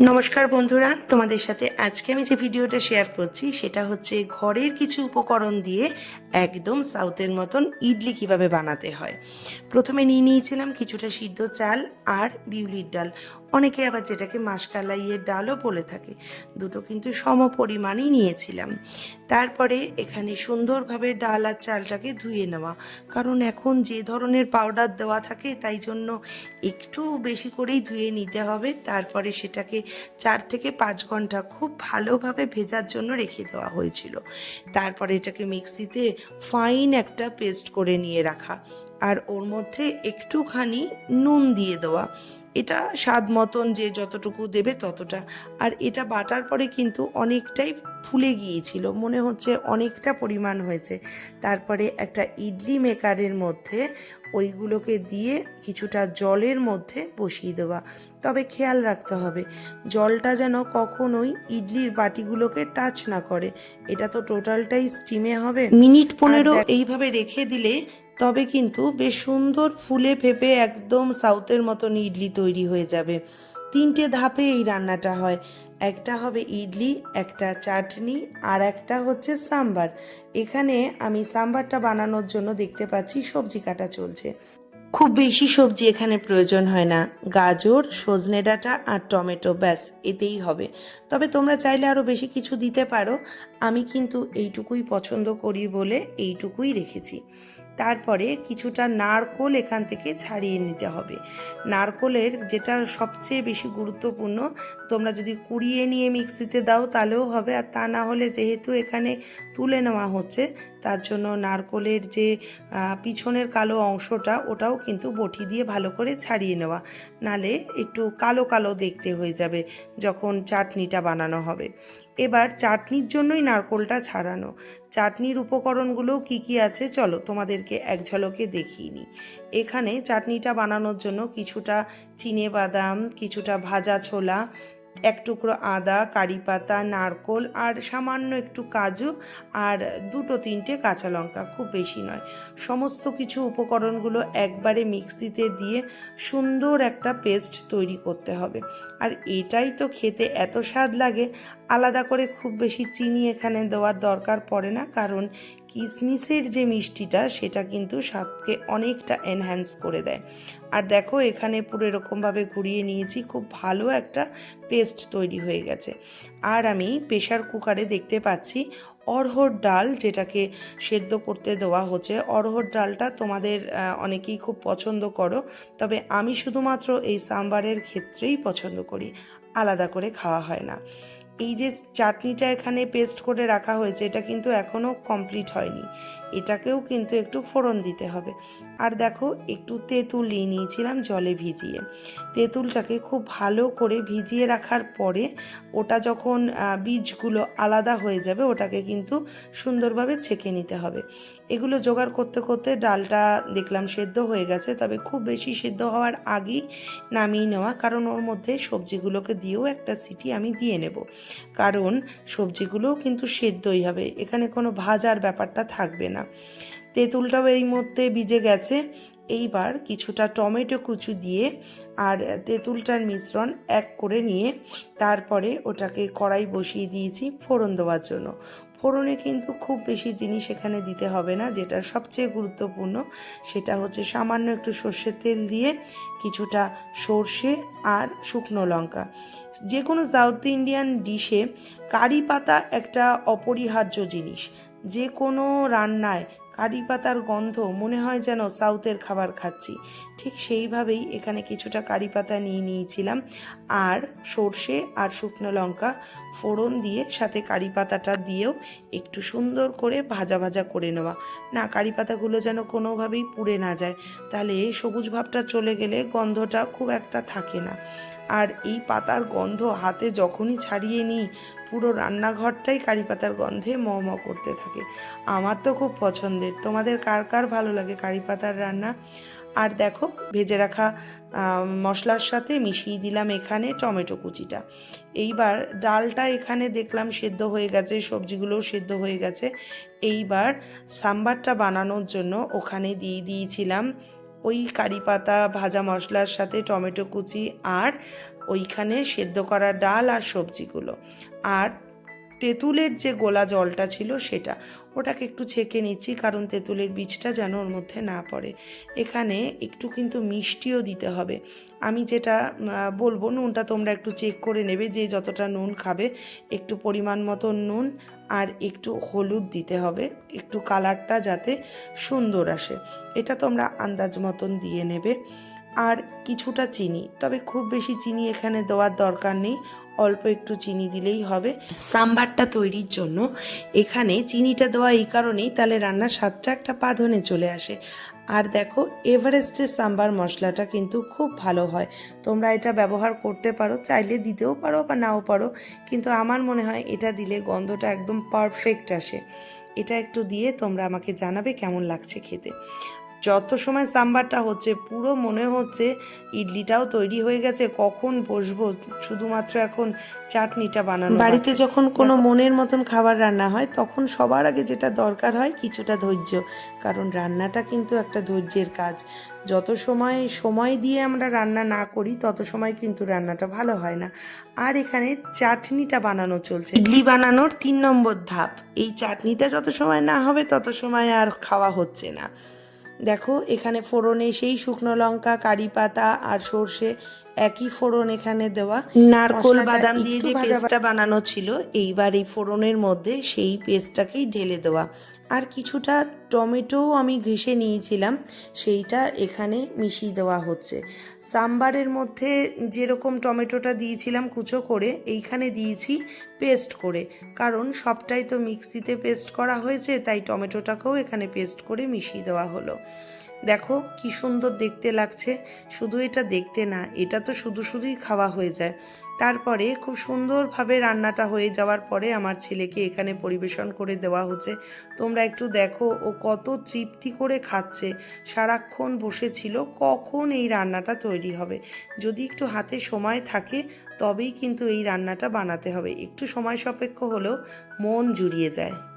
নমস্কার বন্ধুরা, তোমাদের সাথে আজকে আমি যে ভিডিওটা শেয়ার করছি, সেটা হচ্ছে ঘরের কিছু উপকরণ দিয়ে একদম সাউথের মতন ইডলি কীভাবে বানাতে হয়। প্রথমে নিয়ে নিয়েছিলাম কিছুটা সিদ্ধ চাল আর বিউলির ডাল। অনেকে আবার যেটাকে মাসকালাইয়ের ডালও বলে থাকে। দুটো কিন্তু সম পরিমাণই নিয়েছিলাম। তারপরে এখানে সুন্দরভাবে ডাল আর চালটাকে ধুয়ে নেওয়া। কারণ এখন যে ধরনের পাউডার দেওয়া থাকে, তাই জন্য একটু বেশি করেই ধুয়ে নিতে হবে। তারপরে সেটাকে চার থেকে পাঁচ ঘণ্টা খুব ভালোভাবে ভেজার জন্য রেখে দেওয়া হয়েছিল। তারপরে এটাকে মিক্সিতে ফাইন একটা পেস্ট করে নিয়ে রাখা। আর ওর মধ্যে একটুখানি নুন দিয়ে দেওয়া। এটা স্বাদ মতন যে যতটুকু দেবে ততটা। আর এটা বাটার পরে কিন্তু অনেকটাই ফুলে গিয়েছিল। মনে হচ্ছে অনেকটা পরিমাণ হয়েছে। তারপরে একটা ইডলি মেকারের মধ্যে ওইগুলোকে দিয়ে কিছুটা জলের মধ্যে বসিয়ে দেওয়া। তবে খেয়াল রাখতে হবে জলটা যেন কখনোই ইডলির বাটিগুলোকে টাচ না করে। এটা তো টোটালটাই স্টিমে হবে। মিনিট পনেরো এইভাবে রেখে দিলে তবে কিন্তু বেশ সুন্দর ফুলে ফেপে একদম সাউথের মতন ইডলি তৈরি হয়ে যাবে। তিনটে ধাপে এই রান্নাটা হয়। একটা হবে ইডলি, একটা চাটনি আর একটা হচ্ছে সাম্বার। এখানে আমি সাম্বারটা বানানোর জন্য দেখতে পাচ্ছি সবজি কাটা চলছে। খুব বেশি সবজি এখানে প্রয়োজন হয় না। গাজর, সজনে ডাঁটা আর টমেটো, ব্যাস, এতেই হবে। তবে তোমরা চাইলে আরও বেশি কিছু দিতে পারো। আমি কিন্তু এইটুকুই পছন্দ করি বলে এইটুকুই রেখেছি। তারপরে কিছুটা নারকোল এখান থেকে ছাড়িয়ে নিতে হবে। নারকোলের যেটা সবচেয়ে বেশি গুরুত্বপূর্ণ, তোমরা যদি কুড়িয়ে নিয়ে মিক্সিতে দাও তাহলেও হবে। আর তা না হলে যেহেতু এখানে তুলে নেওয়া হচ্ছে, তার জন্য নারকোলের যে পিছনের কালো অংশটা ওটাও কিন্তু বটি দিয়ে ভালো করে ছাড়িয়ে নেওয়া। নালে একটু কালো কালো দেখতে হয়ে যাবে যখন চাটনিটা বানানো হবে। এবার চাটনির জন্যই নারকোলটা ছাড়ানো। চাটনির উপকরণগুলো কি কি আছে চলো তোমাদেরকে এক ঝলকে দেখিয়ে নিই। এখানে চাটনিটা বানানোর জন্য কিছুটা চিনে বাদাম, কিছুটা ভাজা ছোলা এক টুকরো আদা কারি পাতা নারকোল আর সামান্য একটু কাজু আর দুটো তিনটে কাঁচা লঙ্কা, খুব বেশি নয়। সমস্ত কিছু উপকরণগুলো একবারে মিক্সিতে দিয়ে সুন্দর একটা পেস্ট তৈরি করতে হবে। আর এটাই তো খেতে এত স্বাদ লাগে, আলাদা করে খুব বেশি চিনি এখানে দেওয়ার দরকার পড়ে না, কারণ কিশমিশের যে মিষ্টিটা, সেটা কিন্তু স্বাদকে অনেকটা এনহ্যান্স করে দেয়। আর দেখো, এখানে পুরো এরকমভাবে ঘুরিয়ে নিয়েছি, খুব ভালো একটা পেস্ট তৈরি হয়ে গেছে। আর আমি প্রেশার কুকারে দেখতে পাচ্ছি অরহর ডাল যেটাকে সেদ্ধ করতে দেওয়া হচ্ছে। অরহর ডালটা তোমাদের অনেকেই খুব পছন্দ করো, তবে আমি শুধুমাত্র এই সাম্বারের ক্ষেত্রেই পছন্দ করি, আলাদা করে খাওয়া হয় না। এই যে চাটনিটা এখানে পেস্ট করে রাখা হয়েছে, এটা কিন্তু এখনও কমপ্লিট হয়নি। এটাকেও কিন্তু একটু ফোড়ন দিতে হবে। আর দেখো, একটু তেঁতুল নিয়ে নিয়েছিলাম জলে ভিজিয়ে। তেঁতুলটাকে খুব ভালো করে ভিজিয়ে রাখার পরে ওটা যখন বীজগুলো আলাদা হয়ে যাবে, ওটাকে কিন্তু সুন্দরভাবে ছেঁকে নিতে হবে। এগুলো জোগাড় করতে করতে ডালটা দেখলাম সেদ্ধ হয়ে গেছে, তবে খুব বেশি সেদ্ধ হওয়ার আগেই নামিয়ে নেওয়া, কারণ ওর মধ্যে সবজিগুলোকে দিয়েও একটা সিটি আমি দিয়ে নেব। কারণ সবজিগুলোও কিন্তু সেদ্ধই হবে। এখানে কোনো ভাজার ব্যাপারটা থাকবে না। তেঁতুলটাও এই মধ্যে ভিজে গেছে। এইবার কিছুটা টমেটো কুচু দিয়ে আর তেঁতুলটার মিশ্রণ এক করে নিয়ে তারপরে ওটাকে কড়াই বসিয়ে দিয়েছি ফোড়ন দেওয়ার জন্য। ফোড়নে কিন্তু খুব বেশি জিনিস এখানে দিতে হবে না, যেটা সবচেয়ে গুরুত্বপূর্ণ। সেটা হচ্ছে সামান্য একটু সর্ষের তেল দিয়ে কিছুটা সর্ষে আর শুকনো লঙ্কা। যে কোনো সাউথ ইন্ডিয়ান ডিশে কারি পাতা একটা অপরিহার্য জিনিস। যে কোনো রান্নায় কারি পাতার গন্ধ, মনে হয় যেন সাউথের খাবার খাচ্ছি। ঠিক সেইভাবেই এখানে কিছুটা কারি পাতা নিয়ে নিয়েছিলাম। আর সর্ষে আর শুকনো লঙ্কা ফোড়ন দিয়ে সাথে কারি পাতাটা দিয়েও একটু সুন্দর করে ভাজা ভাজা করে নেওয়া। না, কারি পাতাগুলো যেন কোনোভাবেই পুড়ে না যায়। তাহলে সবুজ ভাবটা চলে গেলে গন্ধটা খুব একটা থাকে না। আর এই পাতার গন্ধ হাতে যখনই ছাড়িয়ে নিই, পুরো রান্নাঘরটাই কারি পাতার গন্ধে ম করতে থাকে। আমার তো খুব পছন্দের। তোমাদের কার কার ভালো লাগে কারি পাতার রান্না? আর দেখো, ভেজে রাখা মশলার সাথে মিশিয়ে দিলাম এখানে টমেটো কুচিটা। এইবার ডালটা এখানে দেখলাম সেদ্ধ হয়ে গেছে, সবজিগুলোও সেদ্ধ হয়ে গেছে। এইবার সাম্বারটা বানানোর জন্য ওখানে দিয়ে দিয়েছিলাম ওই কারি পাতা, ভাজা মশলার সাথে টমেটো কুচি আর ওইখানে সেদ্ধ করা ডাল আর সবজিগুলো। আর তেঁতুলের যে গোলা জলটা ছিল সেটা। ওটাকে একটু ছেঁকে নিচ্ছি, কারণ তেঁতুলের বীজটা যেন ওর মধ্যে না পড়ে। এখানে একটু কিন্তু মিষ্টিও দিতে হবে। আমি যেটা বলব, নুনটা তোমরা একটু চেক করে নেবে যে যতটা নুন খাবে। একটু পরিমাণ মতো নুন আর একটু হলুদ দিতে হবে। একটু কালারটা যাতে সুন্দর আসে। এটা তোমরা আন্দাজ মতন দিয়ে নেবে। আর কিছুটা চিনি, তবে খুব বেশি চিনি এখানে দেওয়ার দরকার নেই। অল্প একটু চিনি দিলেই হবে। সাম্বারটা তৈরির জন্য এখানে চিনিটা দেওয়া এই কারণেই তাহলে রান্নার স্বাদটা একটা পাধনে চলে আসে। আর দেখো, এভারেস্টের সাম্বার মশলাটা কিন্তু খুব ভালো হয়। তোমরা এটা ব্যবহার করতে পারো, চাইলে দিতেও পারো বা নাও পারো, কিন্তু আমার মনে হয় এটা দিলে গন্ধটা একদম পারফেক্ট আসে। এটা একটু দিয়ে তোমরা আমাকে জানাবে কেমন লাগছে খেতে। যত সময় সাম্বারটা হচ্ছে পুরো মনে হচ্ছে ইডলিটাও তৈরি হয়ে গেছে কখন বসবো? শুধুমাত্র এখন চাটনিটা বানানো বাড়িতে যখন কোনো মনের মতন খাবার রান্না হয় তখন সবার আগে যেটা দরকার হয় কিছুটা ধৈর্য। কারণ রান্নাটা কিন্তু একটা ধৈর্যের কাজ। যত সময় সময় দিয়ে আমরা রান্না না করি তত সময় কিন্তু রান্নাটা ভালো হয় না। আর এখানে চাটনিটা বানানো চলছে। ইডলি বানানোর তিন নম্বর ধাপ। এই চাটনিটা যত সময় না হবে তত সময় আর খাওয়া হচ্ছে না। দেখো এখানে ফোড়নে সেই শুকনো লঙ্কা কারি পাতা আর সর্ষে একই ফোড়ন এখানে দেওয়া। নারকোল বাদাম দিয়ে যে পেস্টটা বানানো ছিল এইবার এই ফোড়নের মধ্যে সেই পেস্টটাকেই ঢেলে দেওয়া। আর কিছুটা টমেটোও আমি ঘেষে নিয়েছিলাম, সেইটা এখানে মিশিয়ে দেওয়া হচ্ছে। সাম্বারের মধ্যে যেরকম টমেটোটা দিয়েছিলাম কুচো করে, এইখানে দিয়েছি পেস্ট করে। কারণ সবটাই তো মিক্সিতে পেস্ট করা হয়েছে, তাই টমেটোটাকেও এখানে পেস্ট করে মিশিয়ে দেওয়া হলো। দেখো কি সুন্দর দেখতে লাগছে। শুধু এটা দেখতে না, এটা তো শুধু শুধুই খাওয়া হয়ে যায়। তারপরে খুব সুন্দরভাবে রান্নাটা হয়ে যাওয়ার পরে আমার ছেলেকে এখানে পরিবেশন করে দেওয়া হচ্ছে। তোমরা একটু দেখো ও কত তৃপ্তি করে খাচ্ছে। সারাক্ষণ বসেছিল, কখন এই রান্নাটা তৈরি হবে? যদি একটু হাতে সময় থাকে, তবেই কিন্তু এই রান্নাটা বানাতে হবে। একটু সময় সাপেক্ষ হলেও মন জুড়িয়ে যায়।